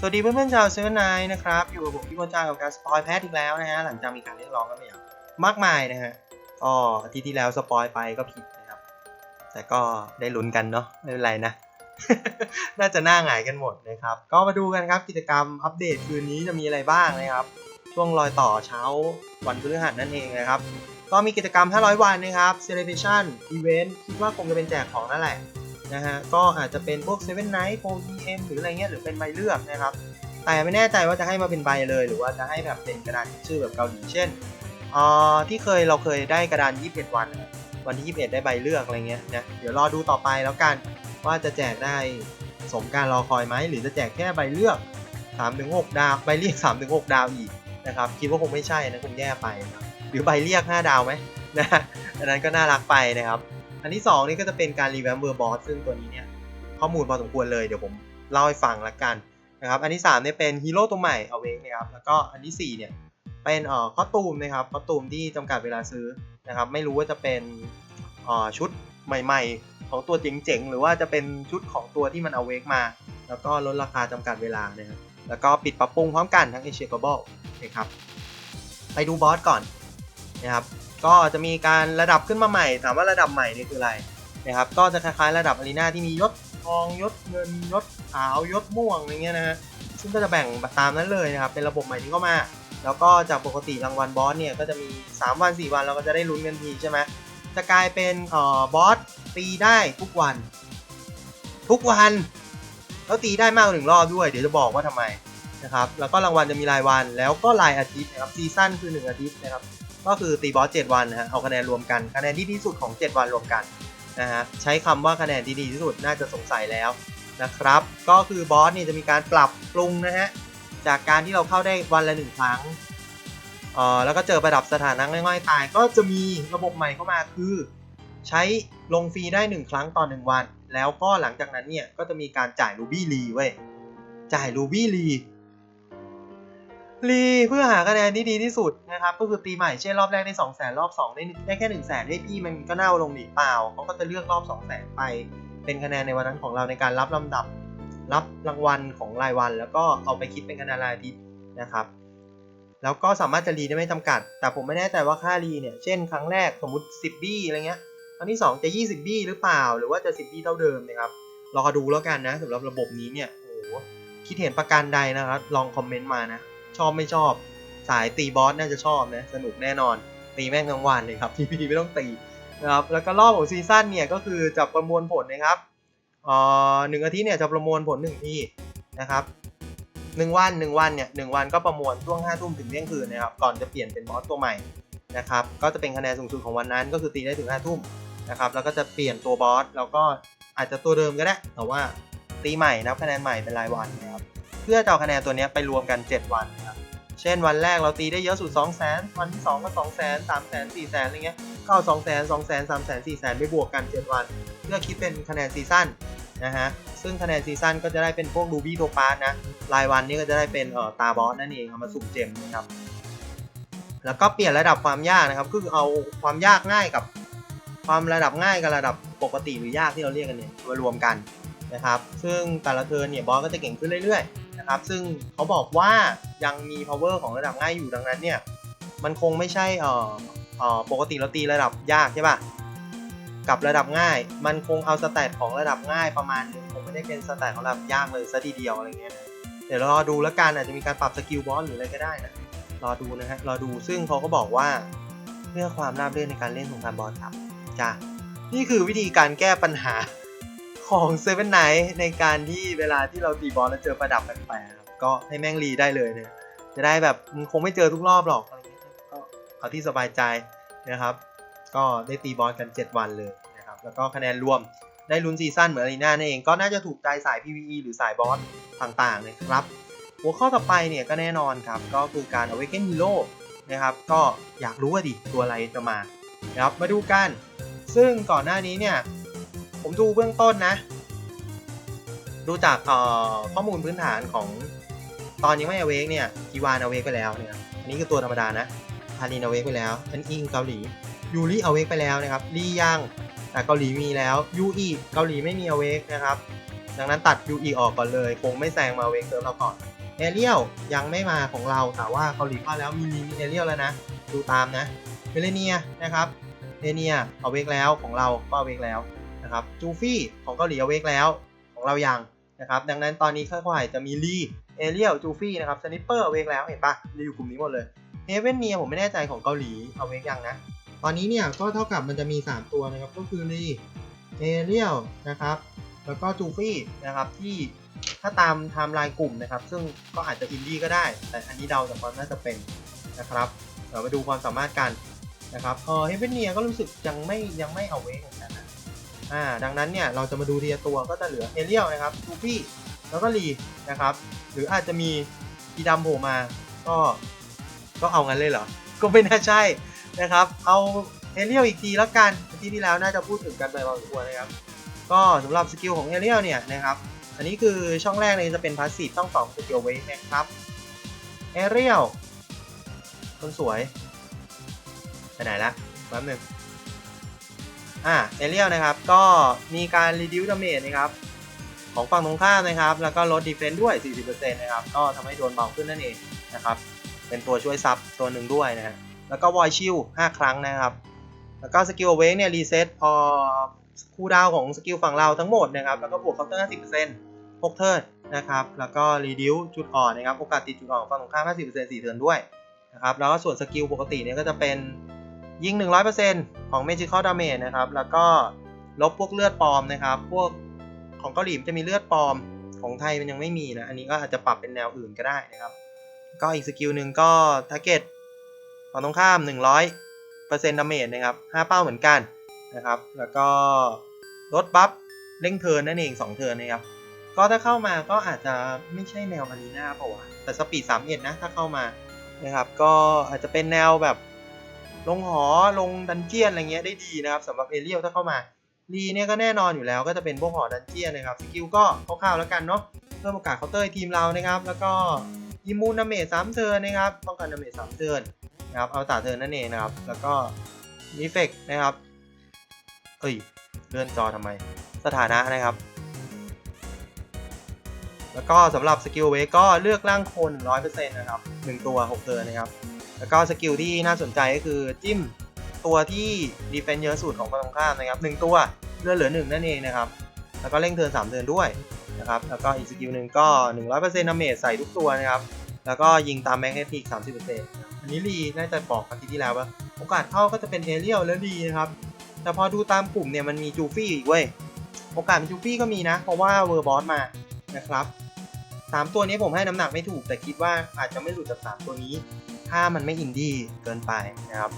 สวัสดีเพื่อนๆชาวเซเว่นไนนะครับ อยู่กับผมพี่โมจากับการสปอยแพทอีกแล้วนะฮะหลังจากมีการเรียกร้องกันมาอย่างมากมายนะฮะก็อาทิตย์ที่แล้วสปอยไปก็ผิดนะครับ แต่ก็ได้ลุ้นกันเนาะไม่เป็นไรนะ น่าจะหน้าหงายกันหมดนะครับ ก็มาดูกันครับกิจกรรมอัปเดตคืนนี้จะมีอะไรบ้างนะครับ ช่วงรอยต่อเช้าวันพฤหัสนั่นเองนะครับก็มีกิจกรรม 500 วันนะครับ celebration event คิดว่าคงจะเป็นแจกของนั่นแหละ นะฮะก็อาจจะเป็นพวก Seven Night 4 EM หรืออะไรเงี้ยหรือเป็นใบเลือกนะครับ แต่ไม่แน่ใจว่าจะให้มาเป็นใบเลย หรือว่าจะให้แบบเป็นกระดานชื่อแบบเกาหลีเช่นอ่อที่เคยเราเคยได้กระดาน 21 วันนะครับวันที่ 21 ได้ใบเลือกอะไรเงี้ยนะเดี๋ยวรอดูต่อไปแล้วกันว่าจะแจกได้สมการรอคอยไหมหรือจะแจกแค่ใบเลือก 3-6 ดาวใบเรียก 3-6 ดาวอีกนะครับคิดว่าคงไม่ใช่นะคงแย่ไปนะครับหรือใบเรียก 5 ดาวไหมนะอันนั้นก็น่ารักไปนะครับ อันที่2นี่ก็จะเป็นการรีแวมเบอร์บอสซึ่งตัวนี้เนี่ยข้อมูลพอสมควรเลยเดี๋ยวผมเล่าให้ฟังละกันนะครับอันที่3เนี่ยเป็นฮีโร่ตัวใหม่เอาเวกนะครับแล้วก็อันที่4เนี่ยเป็นเอ่อคอตูมนะครับคอตูมที่จำกัดเวลาซื้อนะครับไม่รู้ว่าจะเป็นเอ่อชุดใหม่ๆ ของตัวเจ๋งๆ หรือว่าจะเป็นชุดของตัวที่มันเอาเวกมา แล้วก็ลดราคาจำกัดเวลานะครับแล้วก็ปิดปรับปรุงพร้อมกันทั้งเอเชียกลบอลนะครับไปดูบอสก่อนนะครับ ก็จะมีการระดับขึ้นมาใหม่ ถามว่าระดับใหม่นี่คืออะไรนะครับ ก็จะคล้ายๆระดับอารีนาที่มียศทองยศเงินยศขาวยศม่วงอะไรเงี้ยนะฮะ ซึ่งก็จะแบ่งตามนั้นเลยนะครับ เป็นระบบใหม่ที่เข้ามา แล้วก็จากปกติรางวัลบอสเนี่ยก็จะมี 3 วัน 4 วันเราก็จะได้ลุ้นกันทีใช่ไหมจะกลายเป็นเอ่อบอสตีได้ทุกวัน ทุกวัน แล้วตีได้มากกว่าหนึ่งรอบด้วย เดี๋ยวจะบอกว่าทำไมนะครับ แล้วก็รางวัลจะมีรายวัน แล้วก็รายอาทิตย์นะครับ ซีซั่นคือ 1 อาทิตย์นะครับ ก็คือตีบอส7วันนะฮะเอาคะแนนรวมกันคะแนนที่ดีที่สุดของ 7 วันรวมกันนะฮะใช้คำว่าคะแนนที่ดีที่สุดน่าจะสงสัยแล้วนะครับ ก็คือบอสนี่จะมีการปรับปรุงนะฮะจากการที่เราเข้าได้วันละหนึ่งครั้งเอ่อแล้วก็เจอประดับสถานะง่อยๆตาย ก็จะมีระบบใหม่เข้ามาคือ ใช้ลงฟรีได้ 1 ครั้งต่อ 1 วัน แล้วก็หลังจากนั้นเนี่ยก็จะมีการจ่ายรูบี้รีเว้ยจ่ายรูบี้รี รีเพื่อหาคะแนนที่ดีที่สุดนะครับก็คือตีใหม่เช่นรอบแรกได้2 0 0แสนรอบ 2 ได้ได้แค่ 1 0 0 0 0แสนให้พี่มันก็เน่าลงหนีเปล่าเขาก็จะเลือกรอบ 2 0 0แสนไป เป็นคะแนนในวันนั้นของเราในการรับลำดับ รับรางวัลของรายวัน แล้วก็เอาไปคิดเป็นคะแนนรายอาทิตย์นะครับ แล้วก็สามารถจะรีได้ไม่จำกัด แต่ผมไม่แน่ใจว่าค่ารีเนี่ยเช่น ครั้งแรกสมมติ 10 บี้อะไรเงี้ยครั้งที่ 2 จะ 20 บี้หรือเปล่า หรือว่าจะ 10 บี้เท่าเดิมนะครับรอดูแล้วกันนะสำหรับระบบนี้เนี่ยโอ้โหคิดเห็นประการใดนะครับ ลองคอมเมนต์มานะ ชอบไม่ชอบ สายตีบอสน่าจะชอบนะสนุกแน่นอน ตีแม่งทั้งวันเลยครับทีพีไม่ต้องตีนะครับแล้วก็รอบของซีซั่นเนี่ยก็คือจะประมวลผลนะครับเอ่อหนึ่งอาทิตย์เนี่ยจะประมวลผลหนึ่งทีนะครับหนึ่งวันหนึ่งวันเนี่ยหนึ่งวันก็ประมวลช่วงห้าทุ่มถึงเที่ยงคืนนะครับก่อนจะเปลี่ยนเป็นบอสตัวใหม่นะครับก็จะเป็นคะแนนสูงสุดของวันนั้นก็คือตีได้ถึงห้าทุ่มนะครับแล้วก็จะเปลี่ยนตัวบอสแล้วก็อาจจะตัวเดิมก็ได้ แต่ว่าตีใหม่นับคะแนนใหม่เป็นรายวันนะครับเพื่อจะเอาคะแนนตัวนี้ไปรวมกัน 7 วันนะครั เช่นวันแรกเราตีได้เยอะสุด 2 0 0 0 0 0 วันที่ 2 ก็ 2 0 0 0 0 0 3 0 0 0 0 4 0 0 0 0อะไรเงี้ยก็เอา 2 0 0 0 0 0 2 0 0 0 0 3 0 0 0 0 4 0 0 0 ไปบวกกัน 7 วัน เพื่อคิดเป็นคะแนนซีซั่นนะฮะ ซึ่งคะแนนซีซั่นก็จะได้เป็นพวกรูบี้โทปาสนะ รายวันนี่ก็จะได้เป็นเอ่อตาบอสนั่นเองเอามาสุ่มเจมนะครับ แล้วก็เปลี่ยนระดับความยากนะครับ คือเอาความยากง่ายกับความระดับง่ายกับระดับปกติหรือยากที่เราเรียกกันเนี่ยมารวมกันนะครับ ซึ่งแต่ละเทิร์นเนี่ยบอสก็จะเก่งขึ้นเรื่อยๆ นะครับ ซึ่งเขาบอกว่ายังมี power ของระดับง่ายอยู่ดังนั้นเนี่ย มันคงไม่ใช่เอ่อเอ่อปกติเราตีระดับยากใช่ป่ะกับระดับง่าย มันคงเอาสแตทของระดับง่ายประมาณนึงคงไม่ได้เป็นสแตทของระดับยากเลยซะทีเดียวอะไรเงี้ยนะเดี๋ยวรอดูแล้วกันอาจจะมีการปรับสกิลบอสหรืออะไรก็ได้นะรอดูนะฮะรอดูซึ่งเขาก็บอกว่าเพื่อความราบรื่นในการเล่นสงครามบอสครับจ้ะนี่คือวิธีการแก้ปัญหา ของเซเว่นไนท์ในการที่เวลาที่เราตีบอลแล้วเจอประดับแปลกๆครับก็ให้แม่งรีได้เลยเนี่ยจะได้แบบมึงคงไม่เจอทุกรอบหรอกอะไรเงี้ยก็เอาที่สบายใจนะครับ ก็ได้ตีบอลกัน 7 วันเลยนะครับแล้วก็คะแนนรวมได้ลุ้นซีซั่นเหมือนอารีนานั่นเองก็น่าจะถูกใจสาย PVE หรือสายบอสต่างๆนะครับ หัวข้อต่อไปเนี่ยก็แน่นอนครับ ก็คือการ Awaken Hero นะครับ ก็อยากรู้ว่าดิตัวอะไรจะมานะครับมาดูกัน ซึ่งก่อนหน้านี้เนี่ย ผมดูเบื้องต้นนะ ดูจากข้อมูลพื้นฐานของตอนยังไม่ Awake เนี่ยกีวาน Awake ไปแล้วเนี่ยอันนี้คือตัวธรรมดานะพาริน Awake ไปแล้วอันอิงเกาหลียูริ Awake ไปแล้วนะครับลียังแต่เกาหลีมีแล้วยูอีเกาหลีไม่มี Awake นะครับ ดังนั้นตัด UE ออกก่อนเลย คงไม่แซงมาเวกเซิร์ฟเราก่อนเอเรียลยังไม่มาของเราแต่ว่าเกาหลีก็แล้วมีมีเอเรียลแล้วนะดูตามนะเมเลเนียนะครับเอเนียเอาเวกแล้วของเราก็เอาเวกแล้ว นะครับจูฟี่ของเกาหลีเอาเวกแล้วของเรายังนะครับดังนั้นตอนนี้ค่อยๆจะมีลีเอเรียลจูฟี่นะครับสนิปเปอร์เอาเวกแล้วเห็นปะรีอยู่กลุ่มนี้หมดเลยเฮเวนเนียผมไม่แน่ใจของเกาหลีเอาเวกยังนะตอนนี้เนี่ยก็เท่ากับมันจะมี 3 ตัวนะครับก็คือรีเอเรียลนะครับแล้วก็จูฟี่นะครับที่ถ้าตามไทม์ไลน์กลุ่มนะครับ ซึ่งก็อาจจะอินดี้ก็ได้ แต่อันนี้เดาจากความน่าจะเป็นนะครับเดี๋ยวมาดูความสามารถกันนะครับเออเฮเวนเนียก็รู้สึกยังไม่ยังไม่เอาเวกเหมือนกันนะ อ่าดังนั้นเนี่ยเราจะมาดูทีละตัวก็จะเหลือเอเรียลนะครับจูฟี่แล้วก็รีนะครับ หรืออาจจะมีอีดำโผล่มา ก็ก็เอางั้นเลยเหรอ ก็ไม่น่าใช่นะครับ เอาเอเรียลอีกทีแล้วกันที่ที่แล้วน่าจะพูดถึงกันไปพอสมควรนะครับ ก็สำหรับสกิลของเอเรียลเนี่ยนะครับ อันนี้คือช่องแรกเลยจะเป็นพาสซีฟต้องสองสกิลเวกนะครับเอเรียลคนสวยไปไหนละแป๊บหนึง อ่าเอเรียลนะครับ ก็มีการ reduce damage นะครับของฝั่งตรงข้ามนะครับ แล้วก็ลด defense ด้วย 40%นะครับ ก็ทำให้โดนเบาขึ้นนั่นเองนะครับ เป็นตัวช่วยซับตัวหนึ่งด้วยนะฮะ แล้วก็วอยชิล5ครั้งนะครับ แล้วก็สกิลเวกเนี่ยรีเซ็ตพอคูลดาวของสกิลฝั่งเราทั้งหมดนะครับ แล้วก็บวกเคาน์เตอร์ 50% 6 เทิร์นนะครับ แล้วก็รีดิวจุดอ่อนนะครับ โอกาสติดจุดอ่อนฝั่งตรงข้าม 50% 4เทิร์นด้วยนะครับ แล้วก็ส่วนสกิลปกติเนี่ยก็จะเป็น ยิง 100%ของ Magical Damage นะครับ แล้วก็ลบพวกเลือดปลอมนะครับ พวกของเกาหลีมันจะมีเลือดปลอม ของไทยมันยังไม่มีนะ อันนี้ก็อาจจะปรับเป็นแนวอื่นก็ได้นะครับ ก็อีกสกิลหนึ่งก็ target ฝั่งตรงข้าม 100%ดาเมจนะครับ 5 เป้าเหมือนกันนะครับ แล้วก็ลดบัฟเร่งเทิร์นนั่นเอง 2 เทิร์นนะครับ ก็ถ้าเข้ามาก็อาจจะไม่ใช่แนวอารีนาเปล่าวะแต่สปีด3เอ็ดนะ ถ้าเข้ามานะครับ ก็อาจจะเป็นแนวแบบ ลงหอลงดันเจียนอะไรเงี้ยได้ดีนะครับสำหรับเอเรียลถ้าเข้ามารีเนี่ยก็แน่นอนอยู่แล้วก็จะเป็นพวกหอดันเจียนนะครับสกิลก็คร่าวๆแล้วกันเนาะเพิ่มโอกาสเคาน์เตอร์ทีมเรานะครับแล้วก็อิมูนดาเมจสามเทิร์นนะครับป้องกันดาเมจสามเทิร์นนะครับเอาตาเทิร์นนั่นเองนะครับแล้วก็มีเฟกนะครับเอ้ยเลื่อนจอทำไมสถานะนะครับ แล้วก็สำหรับสกิลเวก็เลือกร่างโคน100%นะครับ1ตัว6เทิร์นนะครับ แล้วก็สกิลที่น่าสนใจก็คือจิ้มตัวที่ดีเฟนเยอะสุดของฝั่งตรงข้ามนะครับ1ตัวเลือดเหลือ1นั่นเองนะครับแล้วก็เร่งเทิร์น3เทิร์นด้วยนะครับแล้วก็อีกสกิลหนึ่งก็100%ดาเมจใส่ทุกตัวนะครับแล้วก็ยิงตามแม็กเนติก30%อันนี้รีน่าจะบอกอาทิตย์ที่แล้วว่าโอกาสเข้าก็จะเป็นเอเรียลแล้วรีนะครับแต่พอดูตามกลุ่มเนี่ยมันมีจูฟี่อีกเว้ยโอกาสเป็นจูฟี่ก็มีนะ เพราะว่าเวอร์บอสมานะครับสามตัวนี้ผมให้น้ำหนักไม่ถูกแต่คิดว่าอาจจะไม่หลุดจากสามตัวนี้ ถ้ามันไม่อินดี้เกินไปนะครับ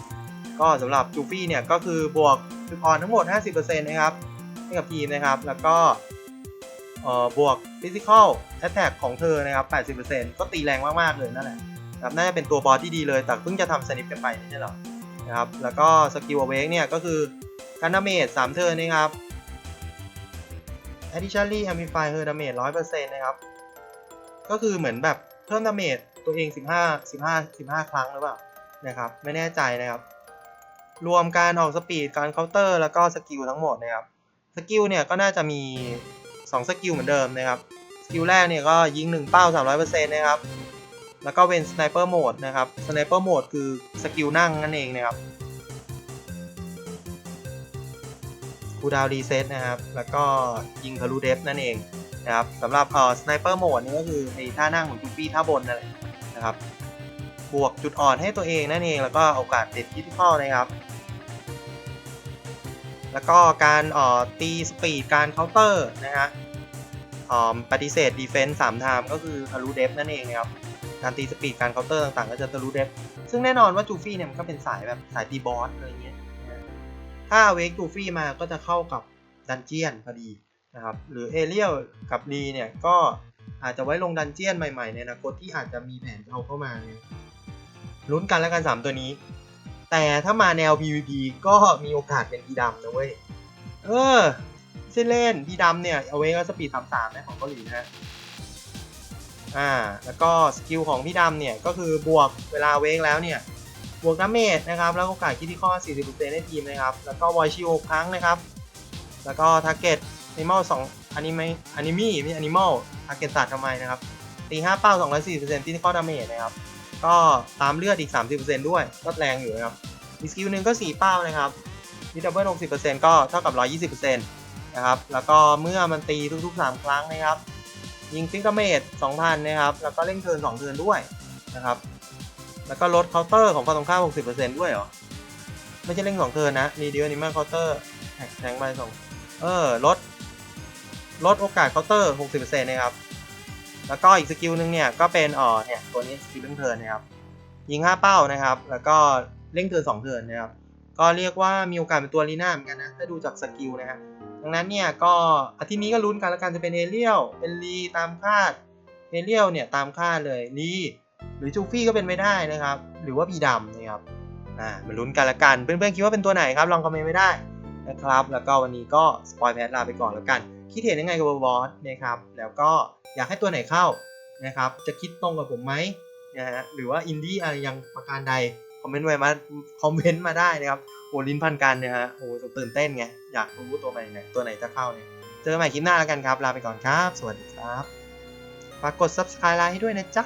ก็สำหรับจูฟี่เนี่ยก็คือบวกจุดอ่อนทั้งหมด 50%นะครับให้กับทีมนะครับ แล้วก็เอ่อบวก Physical Attack ของเธอนะครับ 80%ก็ตีแรงมาก ๆ เลยนั่นแหละครับน่าจะเป็นตัวบอสที่ดีเลย แต่เพิ่งจะทำสนิปกันไปไม่ใช่หรอนะครับ แล้วก็สกิลอเวกเนี่ยก็คือการดาเมจ3เทิร์นะครับ Additionally Amplify her damage 100%นะครับ ก็คือเหมือนแบบ พิ่มดาเมจตัวเอง 15 15 15 ครั้งหรือเปล่านะครับไม่แน่ใจนะครับ รวมการออกสปีดการเคาน์เตอร์แล้วก็สกิลทั้งหมดนะครับสกิลเนี่ยก็น่าจะมี 2 สกิลเหมือนเดิมนะครับสกิลแรกเนี่ยก็ยิง 1 เป้า 300%นะครับแล้วก็เป็นสไนเปอร์โหมดนะครับสไนเปอร์โหมดคือสกิลนั่งนั่นเองนะครับคูดาวรีเซ็ตนะครับ แล้วก็ยิงทะลุเดฟนั่นเอง นะครับสำหรับเอ่อสไนเปอร์โหมดนี่ก็คือไอ้ท่านั่งของจูฟี่ท่าบนนั่นแหละนะครับ บวกจุดอ่อนให้ตัวเองนั่นเองแล้วก็โอกาสเด็ดคิดข้อนะครับ แล้วก็การเอ่อตีสปีดการเคาน์เตอร์นะฮะปฏิเสธดีเฟนส์สามไทม์ก็คือทะลุเดฟนั่นเองนะครับการตีสปีดการเคาน์เตอร์ต่างๆ ก็จะทะลุเดฟซึ่งแน่นอนว่าจูฟี่เนี่ยมันก็เป็นสายแบบสายตีบอสอะไรเงี้ยถ้าเวกจูฟี่มาก็จะเข้ากับดันเจียนพอดี นะครับหรือเอเรียลกับดีเนี่ยก็อาจจะไว้ลงดันเจียนใหม่ๆ ในอนาคตที่อาจจะมีแผนเอาเข้ามาลุ้นกันแล้วกัน 3 ตัวนี้ แต่ถ้ามาแนว PVP ก็มีโอกาสเป็นพีดำนะเว้ย เออไม่ใช่เล่นพีดำเนี่ย เอาไว้ก็สปีด 33นะของเกาหลีนะฮะอ่า แล้วก็สกิลของพี่ดำเนี่ย ก็คือบวกเวลาเวกแล้วเนี่ย บวกดาเมจนะครับ แล้วก็โอกาสคิดที่ข้อ 40%ให้ทีมนะครับ แล้วก็วอยชิโอครั้งนะครับ แล้วก็ทาร์เก็ต นิมอลอันนี้ไม่อันนี้มี่ไม่อนนี้มอลทาร์เก็ตสัตว์ทำไมนะครับตี5เป้า240%ที่ข้อดาเมจนะครับ ก็ตามเลือดอีก30%ด้วยก็แรงอยู่นะครับมีสกิลหนึ่งก็4เป้านะครับมีดับเบิล60%ก็เท่ากับ120%นต์นะครับ แล้วก็เมื่อมันตีทุกๆ3ครั้งนะครับ ยิงฟิกดาเมจ2,000นนะครับ แล้วก็เร่งเทิร์น2เทิร์นด้วยนะครับ แล้วก็ลดเคาน์เตอร์ของฝั่งตรงข้าม60%ด้วยเหรอ ไม่ใช่เร่ง2เทิร์นนะรีดิวอนิม l เคาน์เตอร์แทงไปสองเออลด ลดโอกาสเคาน์เตอร์ 60%นะครับ แล้วก็อีกสกิลหนึ่งเนี่ยก็เป็นอ่อเนี่ยตัวนี้สกิลเร่งเทิร์นนะครับ ยิง 5 เป้านะครับ แล้วก็เร่งเทิร์น2เทิร์นนะครับ ก็เรียกว่ามีโอกาสเป็นตัวลีน่าเหมือนกันนะ ถ้าดูจากสกิลนะฮะ ดังนั้นเนี่ยก็อาทิตย์นี้ก็ลุ้นกันแล้วกันจะเป็นเอเรียล เป็นลีตามคาด เอเรียลเนี่ยตามคาดเลยลีหรือจูฟี่ก็เป็นไม่ได้นะครับ หรือว่าพีดำนะครับ อ่ามาลุ้นกันละกัน เพื่อนๆคิดว่าเป็นตัวไหนครับ ลองคอมเมนต์ไม่ได้ นะครับ แล้วก็วันนี้ก็สปอยแพทลาไปก่อนแล้วกัน คิดเห็นยังไงกับบอสนะครับ แล้วก็อยากให้ตัวไหนเข้านะครับ จะคิดตรงกับผมไหมนะฮะ หรือว่าอินดี้อะไรยังประการใด คอมเมนต์ไว้มาคอมเมนต์มาได้นะครับโอ้ลิ้นพันกันเนี่ยฮะ โอ้ตื่นเต้นไง อยากรู้ตัวไหนตัวไหนจะเข้าเนี่ย เจอกันใหม่คลิปหน้าแล้วกันครับ ลาไปก่อนครับ สวัสดีครับ ฝากกด subscribe ไลน์ให้ด้วยนะจ๊ะ